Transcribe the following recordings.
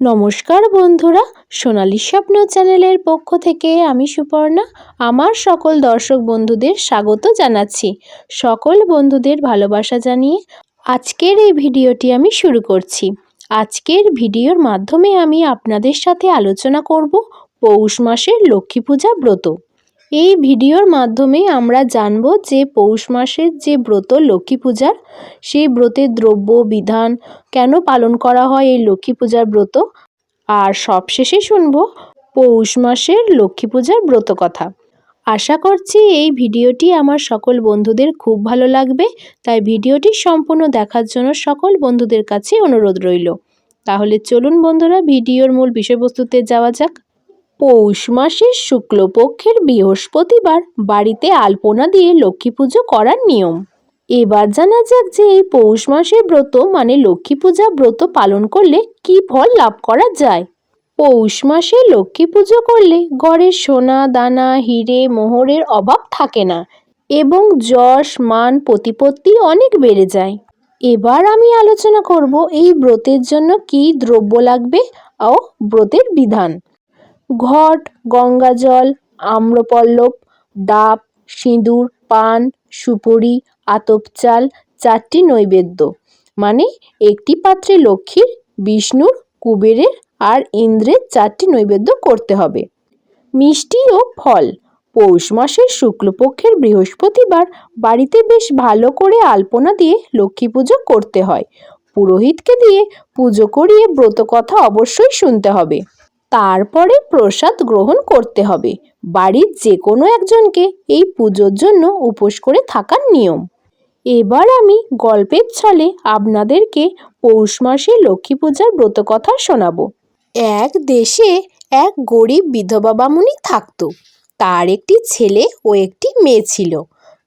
নমস্কার বন্ধুরা, সোনালি স্বপ্ন চ্যানেলের পক্ষ থেকে আমি সুপর্ণা, আমার সকল দর্শক বন্ধুদের স্বাগত জানাচ্ছি। সকল বন্ধুদের ভালোবাসা জানিয়ে আজকের এই ভিডিওটি আমি শুরু করছি। আজকের ভিডিওর মাধ্যমে আমি আপনাদের সাথে আলোচনা করব পৌষ মাসের লক্ষ্মী পূজা ব্রত। এই ভিডিওর মাধ্যমে আমরা জানব যে পৌষ মাসের যে ব্রত লক্ষ্মী পূজার, সেই ব্রতের দ্রব্য, বিধান কেন পালন করা হয় এই লক্ষ্মী পূজার ব্রত? আর সবশেষে শুনব পৌষ মাসের লক্ষ্মী পূজার ব্রত কথা। আশা করছি এই ভিডিওটি আমার সকল বন্ধুদের খুব ভালো লাগবে, তাই ভিডিওটি সম্পূর্ণ দেখার জন্য সকল বন্ধুদের কাছে অনুরোধ রইল। তাহলে চলুন বন্ধুরা, ভিডিওর মূল বিষয়বস্তুতে যাওয়া যাক। পৌষ মাসের শুক্লপক্ষের বৃহস্পতিবার বাড়িতে আলপনা দিয়ে লক্ষ্মী পুজো করার নিয়ম। এবার জানা যাক যে এই পৌষ মাসের ব্রত মানে লক্ষ্মী পূজা ব্রত পালন করলে কি ফল লাভ করা যায়। পৌষ মাসে লক্ষ্মী পুজো করলে ঘরে সোনা, দানা, হিরে, মোহরের অভাব থাকে না এবং যশ, মান, প্রতিপত্তি অনেক বেড়ে যায়। এবার আমি আলোচনা করব এই ব্রতের জন্য কি দ্রব্য লাগবে ও ব্রতের বিধান। ঘট গঙ্গাজল আম্রপল্লব, ডাব, সিঁদুর, পান, সুপুরি, আতপ চাল, চারটি নৈবেদ্য। মানে একটি পাত্রে লক্ষ্মীর, বিষ্ণুর, কুবেরের আর ইন্দ্রের চারটি নৈবেদ্য করতে হবে। মিষ্টি ও ফল। পৌষ মাসের শুক্লপক্ষের বৃহস্পতিবার বাড়িতে বেশ ভালো করে আলপনা দিয়ে লক্ষ্মী পুজো করতে হয়। পুরোহিতকে দিয়ে পুজো করিয়ে ব্রত কথা অবশ্যই শুনতে হবে। তারপরে প্রসাদ গ্রহণ করতে হবে। বাড়ির যে কোনো একজনকে এই পুজোর জন্য উপোস করে থাকার নিয়ম। এবার আমি গল্পের ছলে আপনাদেরকে পৌষ মাসে লক্ষ্মী পূজার ব্রত কথা শোনাবো। এক দেশে এক গরিব বিধবা বামুনি থাকতো। তার একটি ছেলে ও একটি মেয়ে ছিল।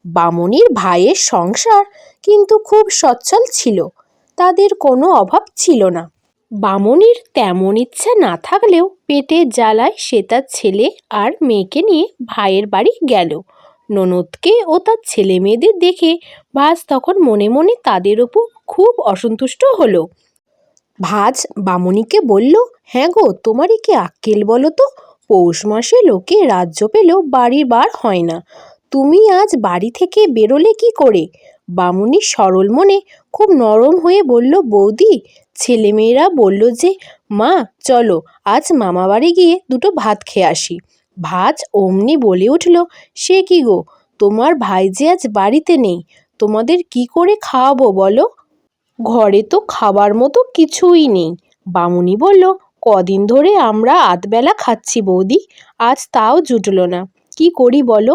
বামুনির ভাইয়ের সংসার কিন্তু খুব সচ্ছল ছিল। তাদের কোনো অভাব ছিল না। বামনির তেমন ইচ্ছা না থাকলেও পেটের জ্বালায় সে তার ছেলে আর মেয়েকে নিয়ে ভাইয়ের বাড়ি গেল। ননদকে ও তার ছেলে মেয়েদের দেখে ভাজ তখন মনে মনে তাদের ওপর খুব অসন্তুষ্ট হলো। ভাজ বামুনিকে বলল হ্যাঁ গো, তোমারই কি আক্কেল বলো তো? পৌষ মাসে লোকে রাজ্য পেলেও বাড়ির বার হয় না। তুমি আজ বাড়ি থেকে বেরোলে কি করে? বামুনি সরল মনে খুব নরম হয়ে বলল, বৌদি, ছেলেমেয়েরা বলল যে, মা, চলো, আজ মামাবাড়ি গিয়ে দুটো ভাত খেয়ে আসি। ভাজ অমনি বলে উঠল, সে কি গো, তোমার ভাই যে আজ বাড়িতে নেই, তোমাদের কি করে খাওয়াবো বলো? ঘরে তো খাবার মতো কিছুই নেই। বামুনি বলল, কদিন ধরে আমরা আধবেলা খাচ্ছি বৌদি, আজ তাও জুটলো না। কি করি বলো?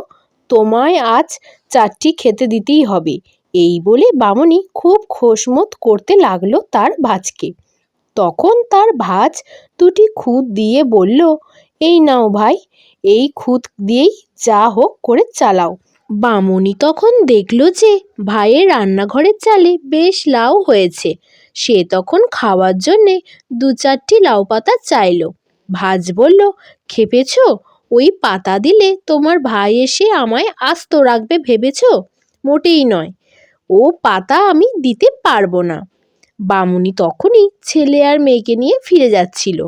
তোমায় আজ চারটি খেতে দিতেই হবে। এই বলে বামুনি খুব খোশমত করতে লাগল তার ভাজকে। তখন তার ভাজ দুটি খুদ দিয়ে বলল, এই নাও ভাই, এই খুদ দিয়েই যা হোক করে চালাও। বামুনি তখন দেখল যে ভাইয়ের রান্নাঘরের চালে বেশ লাউ হয়েছে। সে তখন খাওয়ার জন্যে দু চারটি লাউ পাতা চাইল। ভাজ বলল, খেপেছ? ওই পাতা দিলে তোমার ভাই এসে আমায় আস্ত রাখবে ভেবেছ? মোটেই নয়। ও পাতা আমি দিতে পারব না। বামুনি তখনই ছেলে আর মেয়েকে নিয়ে ফিরে যাচ্ছিল।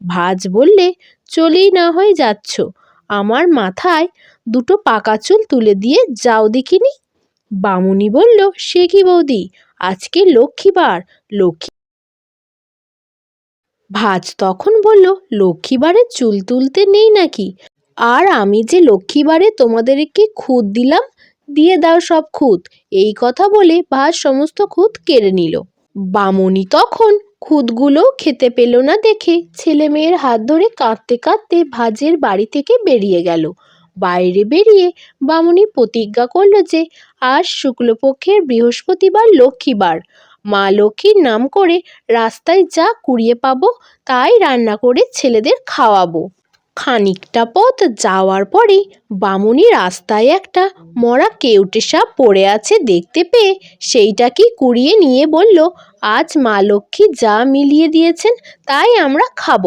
ভাজ বললে, চলেই না হয়ে যাচ্ছ। আমার মাথায় দুটো পাকা চুল তুলে দিয়ে যাও দেখিনি? বামুনি বলল, সে কি বৌদি? আজকে লক্ষ্মীবার, লক্ষ্মী ভাজ তখন বলল, লক্ষ্মীবারে চুল তুলতে নেই নাকি? আর আমি যে লক্ষ্মীবারে তোমাদেরকে খুদ দিলাম দিয়ে দাও সব খুঁত। এই কথা বলে ভাজ সমস্ত খুঁত কেড়ে নিল। বামুনি তখন খুঁতগুলো খেতে পেল না দেখে ছেলে মেয়ের হাত ধরে কাঁদতে কাঁদতে ভাজের বাড়ি থেকে বেরিয়ে গেল। বাইরে বেরিয়ে বামুনি প্রতিজ্ঞা করল যে আজ শুক্লপক্ষের বৃহস্পতিবার লক্ষ্মীবার। মা লক্ষ্মীর নাম করে রাস্তায় যা কুড়িয়ে পাবো তাই রান্না করে ছেলেদের খাওয়াবো। খানিকটা পথ যাওয়ার পরে বামুনি রাস্তায় একটা মরা কেউটে সাপ পড়ে আছে দেখতে পেয়ে সেইটাকে কুড়িয়ে নিয়ে বলল, আজ মা লক্ষ্মী যা মিলিয়ে দিয়েছেন, তাই আমরা খাব।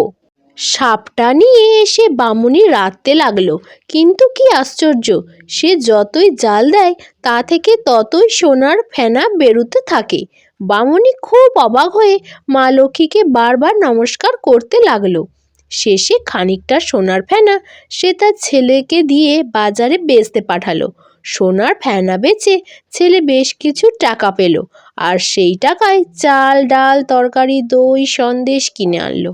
সাপটা নিয়ে এসে বামুনি রাঁধতে লাগল। কিন্তু কি আশ্চর্য, সে যতই জাল দেয়, তা থেকে ততই সোনার ফেনা বেরোতে থাকে। বামুনি খুব অবাক হয়ে মা লক্ষ্মীকে বারবার নমস্কার করতে লাগল। শেষে খানিকটা সোনার ফেনা সে তার ছেলেকে দিয়ে বাজারে বেচতে পাঠালো। সোনার ফেনা বেচে ছেলে বেশ কিছু টাকা পেল আর সেই টাকায় চাল, ডাল, তরকারি, দই, সন্দেশ কিনে আনলো।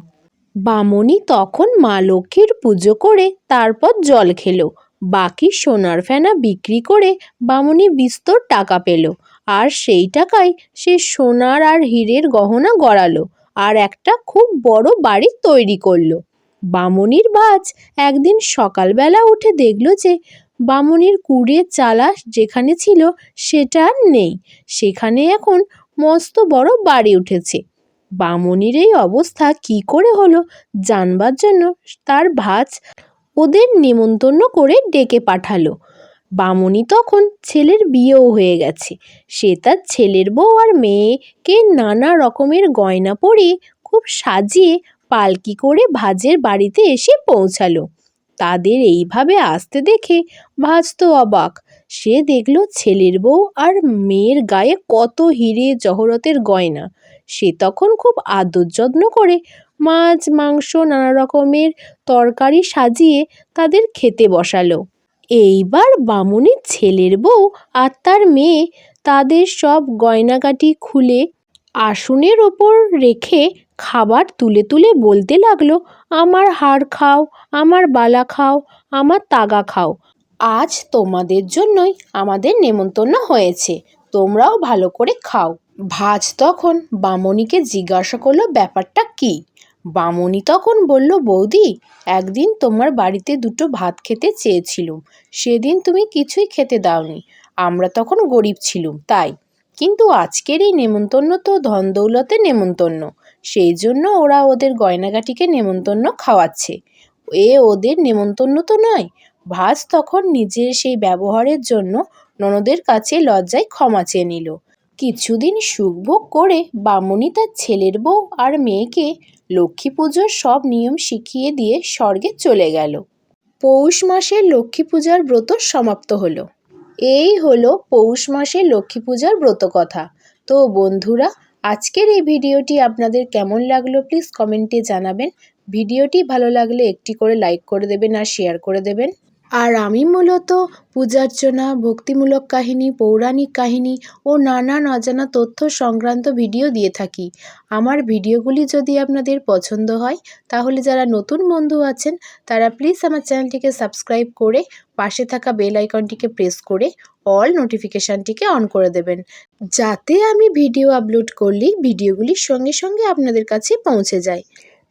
বামনি তখন মা লক্ষ্মীর পুজো করে তারপর জল খেলো। বাকি সোনার ফেনা বিক্রি করে বামনি বিস্তর টাকা পেল আর সেই টাকায় সে সোনার আর হীরের গহনা গড়ালো। আর একটা খুব বড় বাড়ি তৈরি করল। বামনির ভাজ একদিন সকালবেলা উঠে দেখল যে বামনির কুড়ের চালা যেখানে ছিল সেটা আর নেই। সেখানে এখন মস্ত বড় বাড়ি উঠেছে। বামনির এই অবস্থা কি করে হলো জানবার জন্য তার ভাজ ওদের নেমন্তন্ন করে ডেকে পাঠালো। বামনি তখন ছেলের বিয়েও হয়ে গেছে। সে তার ছেলের বউ আর মেয়েকে নানা রকমের গয়না পরিয়ে খুব সাজিয়ে পালকি করে ভাজের বাড়িতে এসে পৌঁছালো। তাদের এইভাবে আসতে দেখে ভাজ তো অবাক। সে দেখল ছেলের বউ আর মেয়ের গায়ে কত হিরে জহরতের গয়না। সে তখন খুব আদর যত্ন করে মাছ, মাংস, নানা রকমের তরকারি সাজিয়ে তাদের খেতে বসালো। এইবার বামুনির ছেলের বউ আর তার মেয়ে তাদের সব গয়নাগাটি খুলে আসনের ওপর রেখে খাবার তুলে তুলে বলতে লাগল, আমার হাড় খাও, আমার বালা খাও, আমার তাগা খাও। আজ তোমাদের জন্যই আমাদের নেমন্তন্ন হয়েছে। তোমরাও ভালো করে খাও। ভাজ তখন বামনিকে জিজ্ঞাসা করল, ব্যাপারটা কি? বামনি তখন বলল, বৌদি, একদিন তোমার বাড়িতে দুটো ভাত খেতে চেয়েছিলুম। সেদিন তুমি কিছুই খেতে দাওনি। আমরা তখন গরিব ছিলুম, তাই। কিন্তু আজকের এই নেমন্তন্ন তো ধন দৌলতে নেমন্তন্ন। সেই জন্য ওরা ওদের গয়নাগাটিকে নেমন্তন্ন খাওয়াচ্ছে। এ ওদের নেমন্তন্ন তো নয়। ভাজ তখন নিজের সেই ব্যবহারের জন্য ননদের কাছে লজ্জায় ক্ষমা চেয়ে নিল। কিছুদিন সুখভোগ করে বামনি তার ছেলের বউ আর মেয়েকে লক্ষ্মী পুজোর সব নিয়ম শিখিয়ে দিয়ে স্বর্গে চলে গেল। পৌষ মাসে লক্ষ্মী পূজার ব্রত সমাপ্ত হলো। এই হলো পৌষ মাসে লক্ষ্মী পূজার ব্রত কথা। তো বন্ধুরা, আজকের এই ভিডিওটি আপনাদের কেমন লাগল প্লিজ কমেন্টে জানাবেন। ভিডিওটি ভালো লাগলে একটি করে লাইক করে দেবেন আর শেয়ার করে দেবেন। আর আমি মূলত পূজার্চনা, ভক্তিমূলক কাহিনী, পৌরাণিক কাহিনী ও নানান অজানা তথ্য সংক্রান্ত ভিডিও দিয়ে থাকি। আমার ভিডিওগুলি যদি আপনাদের পছন্দ হয়, তাহলে যারা নতুন বন্ধু আছেন, তারা প্লিজ আমার চ্যানেলটিকে সাবস্ক্রাইব করে পাশে থাকা বেল আইকনটিকে প্রেস করে অল নোটিফিকেশানটিকে অন করে দেবেন। যাতে আমি ভিডিও আপলোড করলেই ভিডিওগুলির সঙ্গে সঙ্গে আপনাদের কাছে পৌঁছে যায়।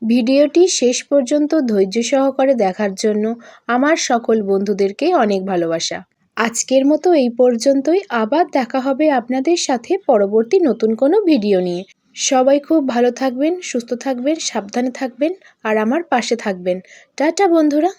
ভিডিওটি শেষ পর্যন্ত ধৈর্য সহকারে দেখার জন্য আমার সকল বন্ধুদেরকে অনেক ভালোবাসা। আজকের মতো এই পর্যন্তই। আবার দেখা হবে আপনাদের সাথে পরবর্তী নতুন কোনো ভিডিও নিয়ে। সবাই খুব ভালো থাকবেন, সুস্থ থাকবেন, সাবধানে থাকবেন, আর আমার পাশে থাকবেন। টাটা বন্ধুরা।